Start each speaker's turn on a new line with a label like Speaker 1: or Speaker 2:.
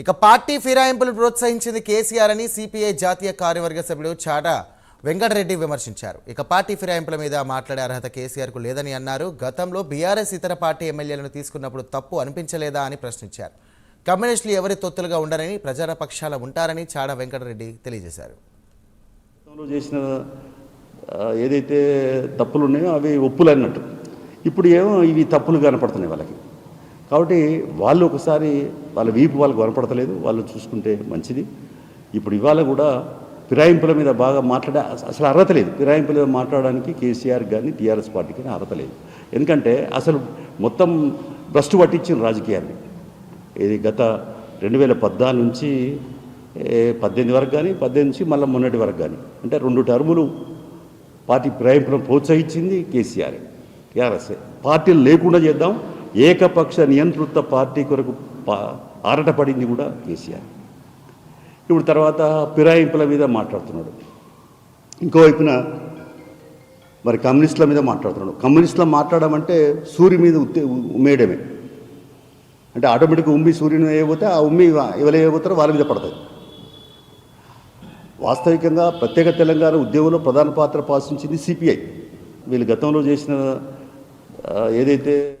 Speaker 1: ఇక పార్టీ ఫిరాయింపులు ప్రోత్సహించింది కేసీఆర్ అని సిపిఐ జాతీయ కార్యవర్గ సభ్యుడు చాట వెంకటరెడ్డి విమర్శించారు. ఇక పార్టీ ఫిరాయింపుల మీద మాట్లాడే అర్హత కేసీఆర్కు లేదని అన్నారు. గతంలో బీఆర్ఎస్ ఇతర పార్టీ ఎమ్మెల్యేలను తీసుకున్నప్పుడు తప్పు అనిపించలేదా అని ప్రశ్నించారు. కమ్యూనిస్టులు ఎవరి తొత్తులుగా ఉండరని ప్రజాపక్షాల ఉంటారని చాడ వెంకటరెడ్డి తెలియజేశారు.
Speaker 2: చేసిన ఏదైతే తప్పులు ఉన్నాయో అవి ఒప్పులు అన్నట్టు ఇప్పుడు ఏమో ఇవి తప్పులు కనపడుతున్నాయి వాళ్ళకి. కాబట్టి వాళ్ళు ఒకసారి వాళ్ళ వీపు వాళ్ళకి కనపడతలేదు వాళ్ళు చూసుకుంటే మంచిది. ఇప్పుడు ఇవాళ కూడా ఫిరాయింపుల మీద బాగా మాట్లాడే అసలు అర్హత లేదు. ఫిరాయింపుల మీద మాట్లాడడానికి కేసీఆర్ కానీ టీఆర్ఎస్ పార్టీ కానీ అర్హత లేదు. ఎందుకంటే అసలు మొత్తం భ్రష్టు పట్టించిన రాజకీయాన్ని. ఇది గత రెండు వేల పద్నాలుగు నుంచి పద్దెనిమిది వరకు కానీ పద్దెనిమిది నుంచి మళ్ళీ మొన్నటి వరకు కానీ అంటే రెండు టర్ములు పార్టీ ఫిరాయింపులను ప్రోత్సహించింది కేసీఆర్. టీఆర్ఎస్ పార్టీలు లేకుండా చేద్దాం. ఏకపక్ష నియంతృత్వ పార్టీ కొరకు పా ఆరటపడింది కూడా కేసీఆర్. ఇప్పుడు తర్వాత పిరాయింపుల మీద మాట్లాడుతున్నాడు. ఇంకోవైపున మరి కమ్యూనిస్టుల మీద మాట్లాడుతున్నాడు. కమ్యూనిస్టుల మాట్లాడమంటే సూర్యు మీద ఉత్తే ఉమ్మేయడమే. అంటే ఆటోమేటిక్గా ఉమ్మి సూర్యుని వేయబోతే ఆ ఉమ్మి ఎవరు వాళ్ళ మీద పడుతుంది వాస్తవికంగా ప్రత్యేక తెలంగాణ ఉద్యమంలో ప్రధాన పాత్ర పోషించింది సిపిఐ. వీళ్ళు గతంలో చేసిన ఏదైతే